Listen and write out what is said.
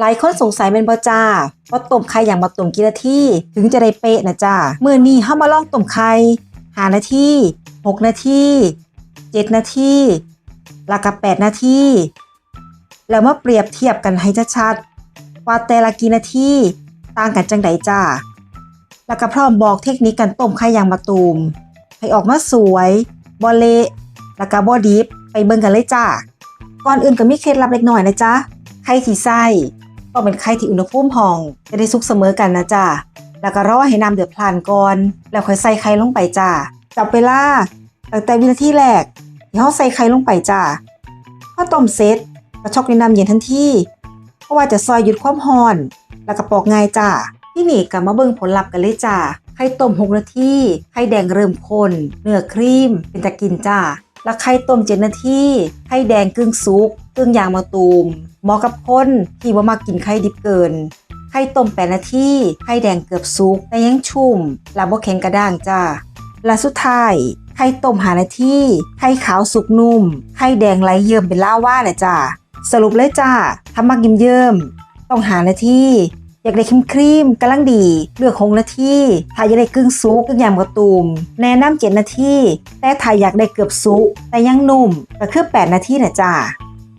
หลายคนสงสัยเป็นบ่จ้าว่าต้มไข่อย่างมาต้มกี่นาทีถึงจะได้เป๊ะนะจ้าเมื่อนี้เฮามาลองต้มไข่หานาที6นาที7นาทีแล้วก็8นาทีแล้วมาเปรียบเทียบกันให้ชัดๆว่าแต่ละกี่นาทีต่างกันจังใดจ้าแล้วก็พร้อมบอกเทคนิคการต้มไข่อย่างมาตูมให้ออกมาสวยบอเละแล้วก็บอดิฟไปเบิ่งกันเลยจ้าก่อนอื่นก็มีเคล็ดลับเล็กน้อยนะจ๊ะไข่ที่ไส้ ต้องเป็นไข่ที่อุณหภูมิห้อง จะได้สุกเสมอกันนะจ้าแล้วก็รอให้น้ำเดือดพล่านก่อน แล้วค่อยใส่ไข่ลงไปจ้าจับเวลาตั้งแต่วินาทีแรกที่เราใส่ไข่ลงไปจ้าพอต้มเสร็จก็ช็อกในน้ำเย็นทันทีเพราะว่าจะซอยหยุดความร้อน แล้วก็ปอกง่ายจ้าที่นี่ก็มาเบิ่งผลลัพธ์กันเลยจ้าไข่ต้ม6นาทีไข่แดงเริ่มข้นเนื้อครีม เป็นตะกินจ้าแล้วไข่ต้ม7นาทีไข่แดงกึ่งสุก กึ่งยางมะตูมเหมาะกับคนที่บ่ามากินไข่ดิบเกิน ไข่ต้ม8นาทีไข่แดงเกือบสุกแต่ยังชุ่มและบ่แข็งกระด้างจ้าและสุดท้าย ไข่ต้มหานาทีไข่ขาวสุกนุ่ม ไข่แดงไหลเยิ้มเป็นล่าว่าน่ะจ้าสรุปเลยจ้าถ้ามักยิ้มเยิ้มต้องหานาทีอยากได้ครีมครีมกำลังดี เลือกคงนาทีถ้าอยากได้กึ่งซุกกึ่งยำกระตูมแนะนำเจ็ดนาทีแต่ถ้าอยากได้เกือบซุกแต่ยังนุ่มก็คือ8นาทีนะจ้า